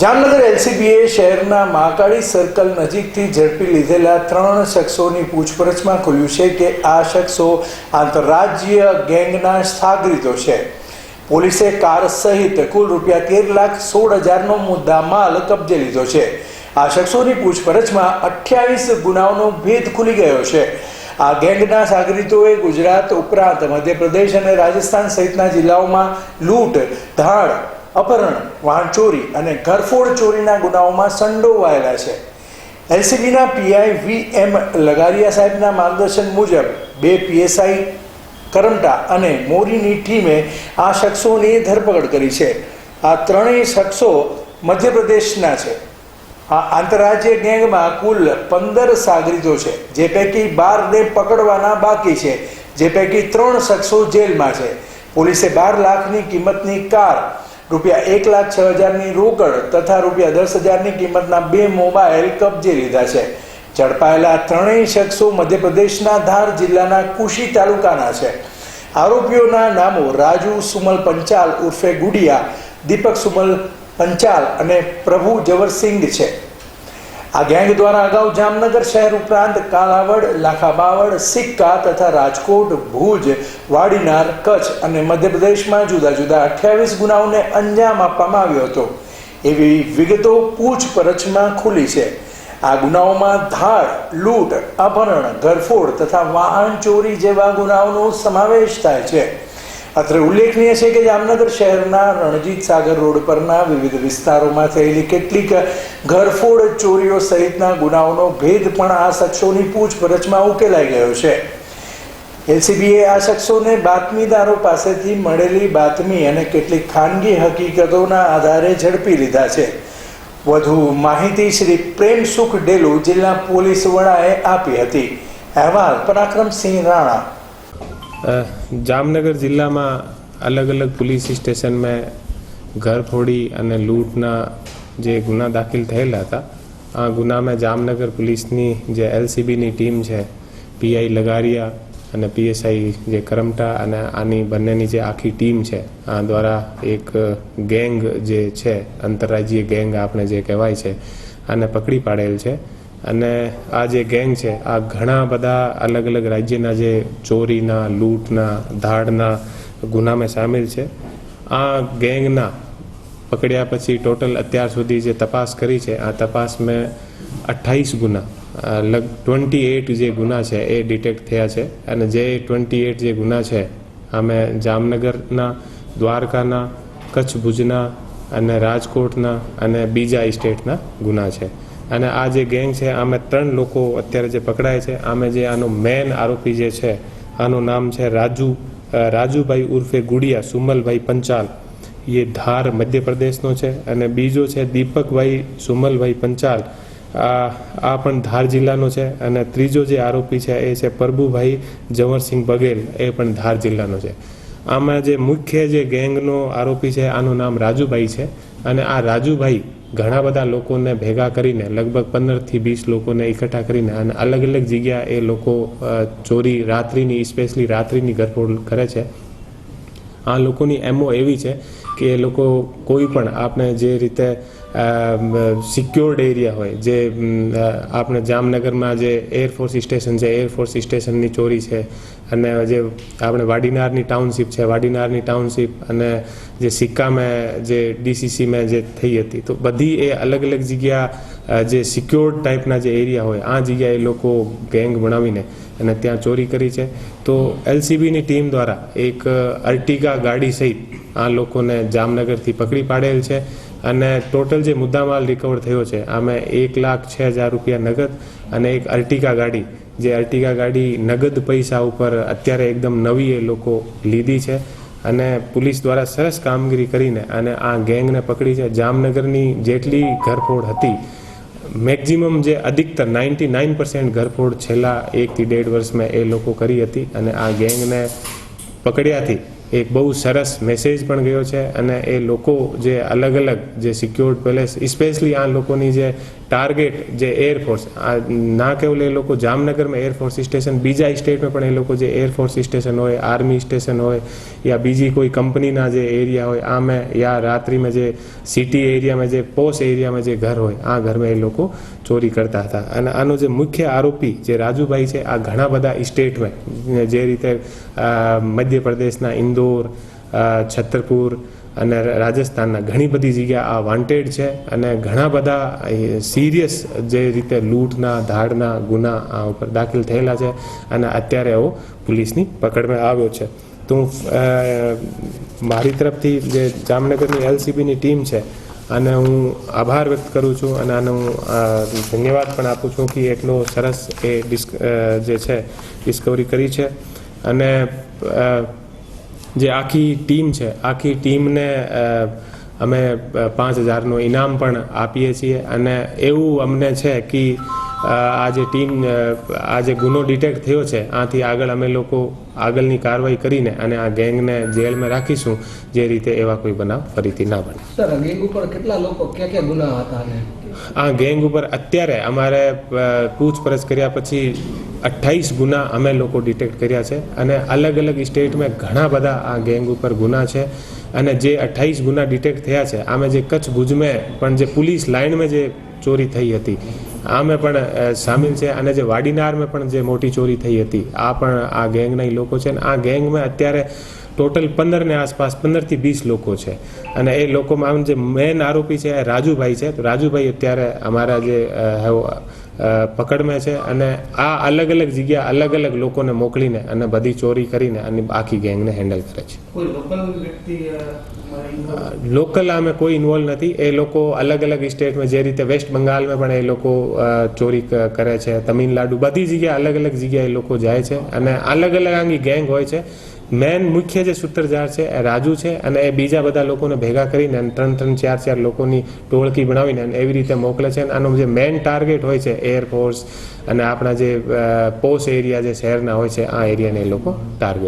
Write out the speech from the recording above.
જામનગર એલસીબીએ શહેરના મહાકાળી સર્કલ નજીકથી ઝડપી લીધેલા ત્રણ શખ્સોની પૂછપરછમાં ખુલ્યું છે કે આ શખ્સો આંતરરાજ્ય ગેંગના સાગરીતો છે. પોલીસે કાર સહિત કુલ રૂપિયા તેર લાખ સોળ હજારનો મુદ્દા માલ કબજે લીધો છે. આ શખ્સોની પૂછપરછમાં અઠ્યાવીસ ગુનાઓનો ભેદ ખુલી ગયો છે. આ ગેંગના સાગરીતોએ ગુજરાત ઉપરાંત મધ્યપ્રદેશ અને રાજસ્થાન સહિતના જિલ્લાઓમાં લૂંટ ધાડ અપહરણ, વાહન અને ઘરફોડ ચોરીના ગુનાઓમાં સંડોવાયેલા છે. એલસીબીના પીઆઈ વી એમ લગારિયા સાહેબના માર્ગદર્શન મુજબ બે પીએસઆઈ, કરમટા અને મોરીની ટીમે આ શખ્સોની ધરપકડ કરી છે. આ ત્રણેય શખ્સો મધ્યપ્રદેશના છે. આ આંતરરાજ્ય ગેંગમાં કુલ પંદર સાગરીતો છે, જે પૈકી બારને પકડવાના બાકી છે, જે પૈકી ત્રણ શખ્સો જેલમાં છે. પોલીસે બાર લાખની કિંમતની કાર રૂપિયા એક લાખ છ હજારની રોકડ તથા રૂપિયા દસ હજારની કિંમતના બે મોબાઈલ કબજે લીધા છે. ઝડપાયેલા ત્રણેય શખ્સો મધ્યપ્રદેશના ધાર જિલ્લાના કુશી તાલુકાના છે. આરોપીઓના નામો રાજુ સુમલ પંચાલ ઉર્ફે ગુડિયા, દીપક સુમલ પંચાલ અને પ્રભુ જવરસિંગ છે. આ ગેંગ દ્વારા અગાઉ જામનગર શહેર ઉપરાંત કાલાવડ, લાખાબાવડ, સિક્કા તથા રાજકોટ, ભુજ, વાડીનાર, કચ્છ અને મધ્યપ્રદેશમાં જુદા જુદા અઠ્યાવીસ ગુનાઓને અંજામ આપવામાં આવ્યો હતો. એવી વિગતો પૂછપરછમાં ખુલી છે. આ ગુનાઓમાં ધાડ, લૂંટ, અપહરણ, ઘરફોડ તથા વાહન ચોરી જેવા ગુનાઓનો સમાવેશ થાય છે. અત્રે ઉલ્લેખનીય છે કે જામનગર શહેરના રણજીત સાગર રોડ પરના વિવિધ વિસ્તારોમાં થયેલી કેટલીક ઘરફોડ ચોરીઓ સહિતના ગુનાઓનો ભેદ પણ આ શખ્સોની પૂછપરછમાં ઉકેલાઈ ગયો છે. એલસીબીએ આ શખ્સોને બાતમીદારો પાસેથી મળેલી બાતમી અને કેટલીક ખાનગી હકીકતોના આધારે ઝડપી લીધા છે. વધુ માહિતી શ્રી પ્રેમ સુખ ડેલુ જિલ્લા પોલીસ વડાએ આપી હતી. અહેવાલ પરાક્રમસિંહ રાણા. જામનગર જિલ્લામાં અલગ અલગ પોલીસ સ્ટેશનમાં ઘર ફોડી અને લૂંટના જે ગુના દાખલ થયેલા હતા, આ ગુનામાં જામનગર પોલીસની જે એલસીબીની ટીમ છે, પીઆઈ લગારિયા અને પીએસઆઈ જે કરમટા અને આની બંનેની જે આખી ટીમ છે, આ દ્વારા એક ગેંગ જે છે આંતરરાજ્ય ગેંગ આપણે જે કહેવાય છે, આને પકડી પાડેલ છે. અને આ જે ગેંગ છે, આ ઘણા બધા અલગ અલગ રાજ્યના જે ચોરીના, લૂંટના, ધાડના ગુનામાં સામેલ છે. આ ગેંગના પકડ્યા પછી ટોટલ અત્યાર સુધી જે તપાસ કરી છે, આ તપાસમાં અઠ્ઠાવીસ ગુના લગ, ટ્વેન્ટી એટ જે ગુના છે એ ડિટેક્ટ થયા છે. અને જે ટ્વેન્ટી એટ જે ગુના છે, અમે જામનગરના, દ્વારકાના, કચ્છ ભુજના અને રાજકોટના અને બીજા સ્ટેટના ગુના છે. અને આ જે ગેંગ છે, આમે ત્રણ લોકો અત્યારે જે પકડાય છે, આમે જે આનો મેન આરોપી જે છે, આનું નામ છે રાજુ રાજુભાઈ ઉર્ફે ગુડિયા, સુમલભાઈ પંચાલ. એ ધાર મધ્યપ્રદેશનો છે અને બીજો છે દીપકભાઈ સુમલભાઈ પંચાલ. આ પણ ધાર જિલ્લાનો છે અને ત્રીજો જે આરોપી છે એ છે પ્રભુભાઈ જવરસિંહ બઘેલ, એ પણ ધાર જિલ્લાનો છે. આમાં જે મુખ્ય જે ગેંગનો આરોપી છે, આનું નામ રાજુભાઈ છે અને આ રાજુભાઈ ઘણા બધા લોકોને ભેગા કરીને, લગભગ પંદરથી વીસ લોકોને એકઠા કરીને અને અલગ અલગ જગ્યા એ લોકો ચોરી રાત્રિની સ્પેશલી રાત્રિની ગરફોડ કરે છે. આ લોકોની એમઓ એવી છે કે એ લોકો કોઈ પણ આપણે જે રીતે સિક્યોર્ડ એરિયા હોય, જે આપણે જામનગરમાં જે એરફોર્સ સ્ટેશન છે એરફોર્સ સ્ટેશનની ચોરી છે, અને જે આપણે વાડીનારની ટાઉનશીપ છે, વાડીનારની ટાઉનશીપ અને જે સિક્કામાં જે ડીસીસીમાં જે થઈ હતી, તો બધી એ અલગ અલગ જગ્યા જે સિક્યોર્ડ ટાઈપના જે એરિયા હોય, આ જગ્યાએ લોકો ગેંગ બનાવીને અને ત્યાં ચોરી કરી છે. તો એલસીબીની ટીમ દ્વારા એક અર્ટિગા ગાડી સહિત આ લોકોને જામનગરથી પકડી પાડેલ છે. અને ટોટલ જે મુદ્દામાલ રિકવર થયો છે, આમાં એક લાખ છ હજાર રૂપિયા નગદ અને એક અર્ટિગા ગાડી. જે અર્ટિગા ગાડી નગદ પૈસા ઉપર અત્યારે એકદમ નવી એ લોકો લીધી છે અને પોલીસ દ્વારા સરસ કામગીરી કરીને અને આ ગેંગને પકડી છે. જામનગરની જેટલી ઘરફોડ હતી, મેક્ઝિમમ જે અધિકતર નાઇન્ટી નાઇન પર્સન્ટ ઘરફોડ છેલ્લા એકથી દેઢ વર્ષમાં એ લોકો કરી હતી અને આ ગેંગને પકડ્યાથી એક બહુ સરસ મેસેજ પણ ગયો છે અને એ લોકો જે અલગ અલગ જે સિક્યોર્ડ પેલેસ સ્પેશલી આ લોકોની જે ટાર્ગેટ જે એરફોર્સ ના કેવું એ લોકો જામનગરમાં એરફોર્સ સ્ટેશન બીજા સ્ટેટમાં પણ એ લોકો જે એરફોર્સ સ્ટેશન હોય આર્મી સ્ટેશન હોય, યા બીજી કોઈ કંપનીના જે એરિયા હોય, આમે યા રાત્રિમાં જે સિટી એરિયામાં જે પોસ એરિયામાં જે ઘર હોય, આ ઘરમાં એ લોકો ચોરી કરતા હતા. અને આનો જે મુખ્ય આરોપી જે રાજુભાઈ છે, આ ઘણા બધા સ્ટેટમાં જે રીતે મધ્યપ્રદેશના ઇન્દોર છતરપુર અને રાજસ્થાનના ઘણી બધી જગ્યા આ વોન્ટેડ છે અને ઘણા બધા સિરિયસ જે રીતે લૂંટના, ધાડના ગુના આ ઉપર દાખલ થયેલા છે અને અત્યારે એવો પોલીસની પકડમાં આવ્યો છે. તો હું મારી તરફથી જે જામનગરની એલસીબીની ટીમ છે અને હું આભાર વ્યક્ત કરું છું અને આનો હું ધન્યવાદ પણ આપું છું કે એટલો સરસ એ ડિસ્ક જે છે ડિસ્કવરી કરી છે. અને જે આખી ટીમ છે, આખી ટીમને અમે પાંચ હજારનું ઇનામ પણ આપીએ છીએ અને એવું અમને છે કે આ જે ટીમ આ જે ગુનો ડિટેક્ટ થયો છે, આથી આગળ અમે લોકો આગળની કાર્યવાહી કરીને અને આ ગેંગને જેલમાં રાખીશું, જે રીતે એવા કોઈ બનાવ ફરીથી ના બને. સર, ગેંગ ઉપર કેટલા લોકો, ક્યાં ક્યાં ગુના હતા આ ગેંગ ઉપર અત્યારે અમારે પૂછપરછ કર્યા પછી અઠ્ઠાઈસ ગુના અમે લોકો ડિટેક્ટ કર્યા છે. અને અલગ અલગ સ્ટેટમાં ઘણા બધા આ ગેંગ ઉપર ગુના છે. અને જે અઠ્ઠાઈસ ગુના ડિટેક્ટ થયા છે, આમે જે કચ્છ ભુજમાં પણ જે પોલીસ લાઇનમાં જે ચોરી થઈ હતી, આમે પણ સામેલ છે. અને જે વાડીનારમાં પણ જે મોટી ચોરી થઈ હતી, આ પણ આ ગેંગના લોકો છે. અને આ ગેંગમાં અત્યારે ટોટલ પંદરને આસપાસ પંદરથી વીસ લોકો છે. અને એ લોકોમાં આમ જે મેન આરોપી છે એ રાજુભાઈ છે. તો રાજુભાઈ અત્યારે અમારા જે પકડમાં છે અને આ અલગ અલગ જગ્યા અલગ અલગ લોકોને મોકલીને અને બધી ચોરી કરીને અને આખી ગેંગને હેન્ડલ કરે છે. લોકલ આમે કોઈ ઇન્વોલ્વ નથી. એ લોકો અલગ અલગ સ્ટેટમાં જે રીતે વેસ્ટ બંગાળમાં પણ એ લોકો ચોરી કરે છે. તમિલનાડુ બધી જગ્યાએ અલગ અલગ જગ્યાએ એ લોકો જાય છે. અને અલગ અલગ આંગી ગેંગ હોય છે. મેન મુખ્ય જે સૂત્રધાર છે, એ રાજુ છે અને એ બીજા બધા લોકોને ભેગા કરીને ત્રણ ત્રણ ચાર ચાર લોકોની ટોળકી બનાવીને એવી રીતે મોકલે છે અને આનો જે મેન ટાર્ગેટ હોય છે એરફોર્સ અને આપણા જે પોસ્ટ એરિયા જે શહેરના હોય છે, આ એરિયાને એ લોકો ટાર્ગેટ